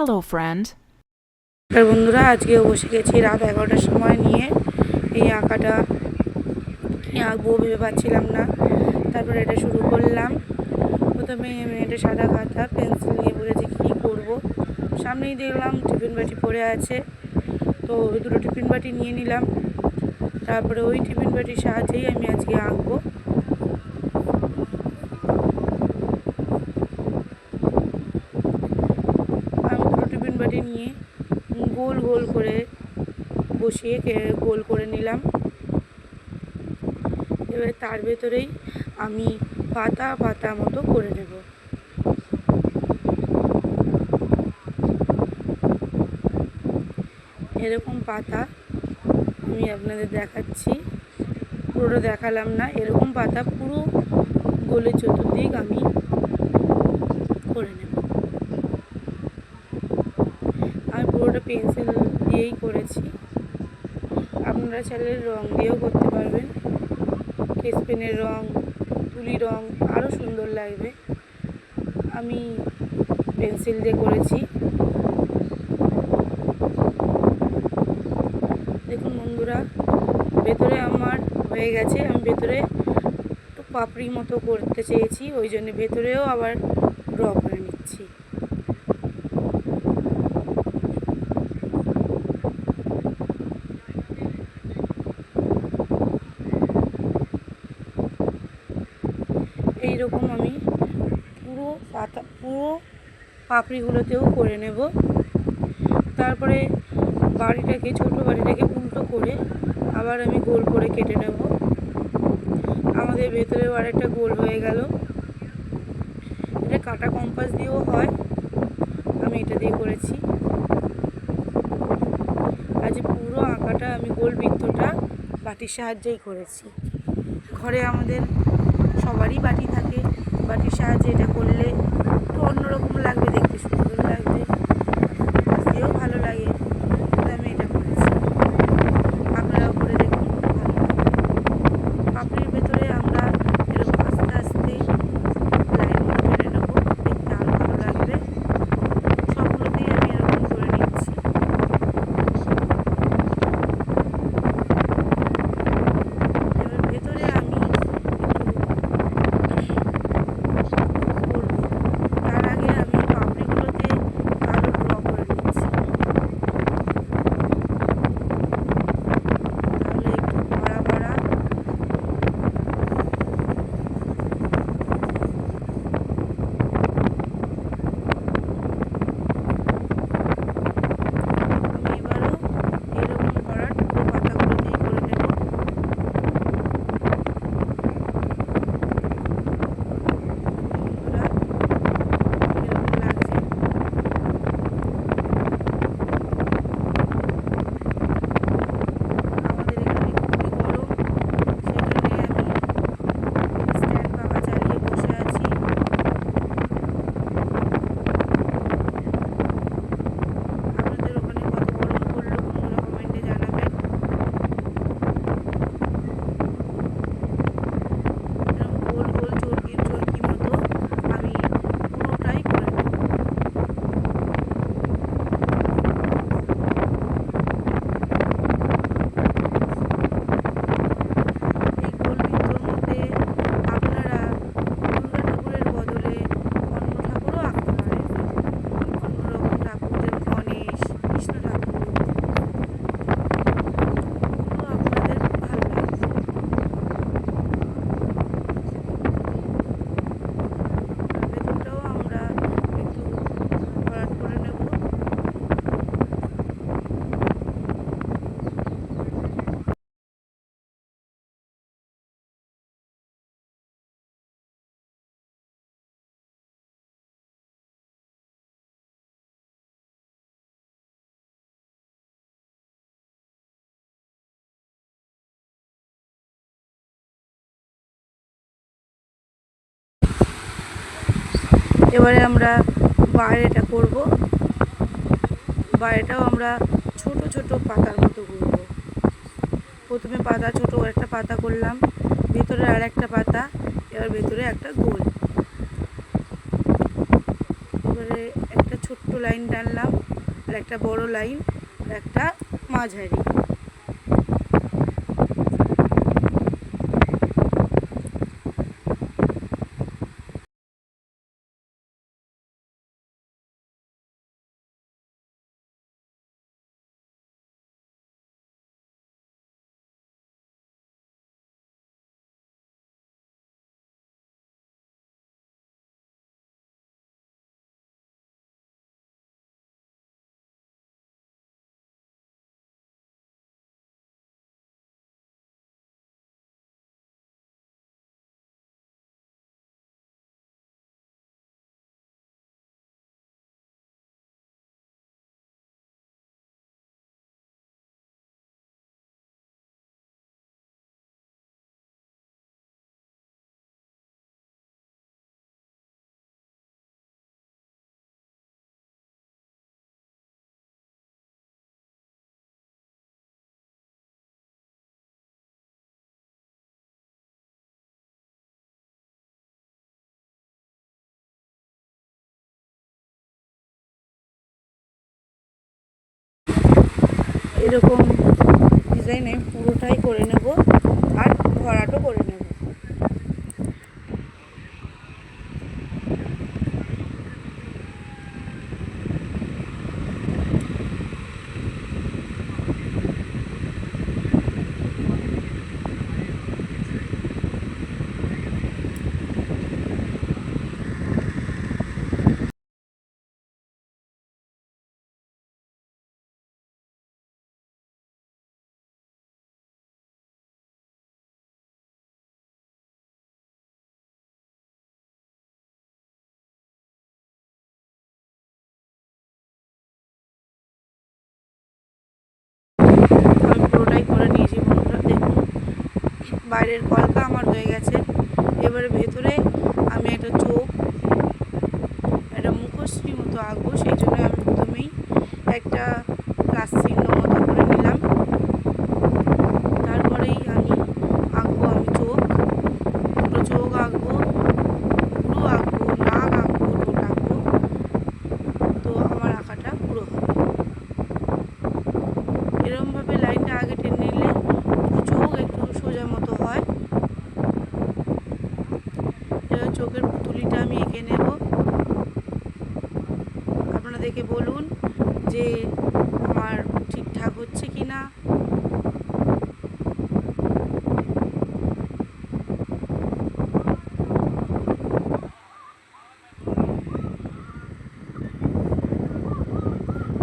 Hello, friend. আর বন্ধুরা আজকে বসে গেছি রাত এগারোটার সময় নিয়ে। এই আঁকাটা আঁকবো ভেবে পাচ্ছিলাম না। তারপরে এটা শুরু করলাম। প্রথমে এটা সাদা খাতা পেন্সিল নিয়ে বলেছি কী করব। সামনেই দেখলাম টিফিন বাটি পড়ে আছে। তো ওই দুটো টিফিন বাটি নিয়ে নিলাম। তারপরে ওই টিফিন বাটির সাহায্যেই আমি আজকে আঁকবো আমি দুটো টিফিন বাটি নিয়ে গোল গোল করে বসিয়ে গোল করে নিলাম। এবার তার ভেতরেই আমি পাতা পাতা মতো করে নেব। এরকম পাতা আমি আপনাদের দেখাচ্ছি। পুরোটা দেখালাম না, এরকম পাতা পুরো গোলের চতুর্দিক আমি করে নেব আমি পুরোটা পেন্সিল দিয়েই করেছি। আপনারা চাইলে রং দিয়েও করতে পারবেন। পেনের রং, তুলি রং আরও সুন্দর লাগবে। আমি পেন্সিল দিয়ে করেছি। দেখুন বন্ধুরা, ভেতরে আমার হয়ে গেছে। আমি ভেতরে একটু পাপড়ি মতো করতে চেয়েছি, ওই জন্য ভেতরেও আবার ড্র করে নিচ্ছি। এই রকম আমি পুরো পাতা, পুরো পাপড়িগুলোতেও করে নেব। তারপরে বাড়িটাকে, ছোট বাড়িটাকে উল্টো করে আবার আমি গোল করে কেটে নেব। আমাদের ভেতরেও আরেকটা গোল হয়ে গেল। এটা কাটা কম্পাস দিয়েও হয়। আমি এটা দিয়ে করেছি। আজ পুরো আঁকাটা আমি গোল বৃত্তটা বাটির সাহায্যেই করেছি। ঘরে আমাদের সবারই বাটি থাকে বাটির সাহায্যে এটা করলে একটু অন্যরকম লাগবে। এবারে আমরা বাইরেটা করব। বাইরেটাও আমরা ছোট ছোট পাতার মতো করব। প্রথমে পাতা ছোট একটা পাতা করলাম, ভেতরে আর একটা পাতা, এবার ভেতরে একটা গোল। এবারে একটা ছোট্ট লাইন টানলাম, আর একটা বড় লাইন, আর একটা মাঝারি। এরকম ডিজাইনে পুরোটাই করে নেব আর ভরাটও করে নেব আমি পুরোটাই করে নিয়েছি বন্ধুরা দেখুন বাইরের কলকা আমার হয়ে গেছে। এবারে ভেতরে আমি একটা চোখ, একটা মুখশ্রী মতো আঁকবো, সেই জন্য আমি প্রথমেই একটা প্লাস চিহ্ন মতো করে নিলাম তারপরেই আমি আঁকবো আমি চোখ দুটো চোখ আঁকবো পুরো আঁকবো নাক আঁকবো ঠোঁট আঁকবো তো আমার আঁকাটা পুরো হবে এরমভাবে লাইনটা আগে টেনে নিলে চোখ একটু সোজা মতো হয় এবার চোখের পুতুলিটা আমি এঁকে নেব আপনারা দেখে বলুন যে আমার ঠিকঠাক হচ্ছে কি না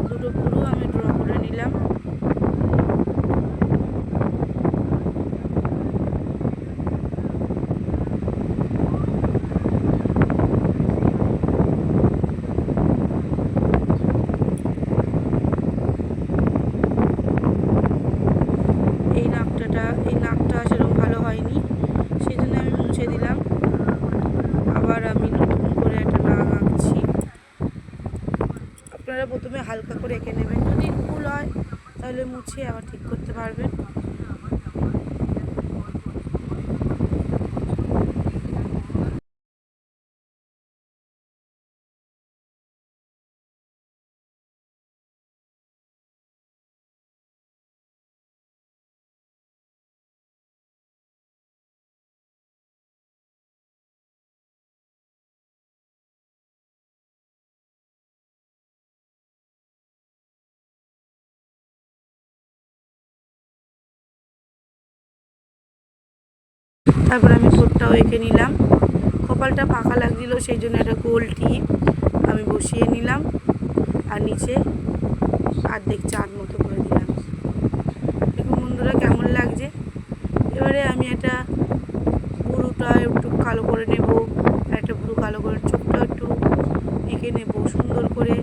দুটো পুরো আমি ড্র করে নিলাম এই নাকটাটা এই নাকটা সেরকম ভালো হয়নি সেই জন্য আমি মুছে দিলাম আবার আমি নতুন করে একটা নাক আঁকছি আপনারা প্রথমে হালকা করে এঁকে নেবেন। যদি ভুল হয় তাহলে মুছিয়ে আবার ঠিক করতে পারবেন। তারপর আমি কোটটাও এঁকে নিলাম। কপালটা পাকা লাগছিল, সেই জন্য একটা গোল টিপ আমি বসিয়ে নিলাম আর নিচে আর্ধেক চাঁদ মতো করে দিলাম। দেখুন বন্ধুরা কেমন লাগছে। এবারে আমি একটা বুড়োটা একটু কালো করে নেব একটা গুরু কালো করে চোখটা একটু এঁকে নেব সুন্দর করে।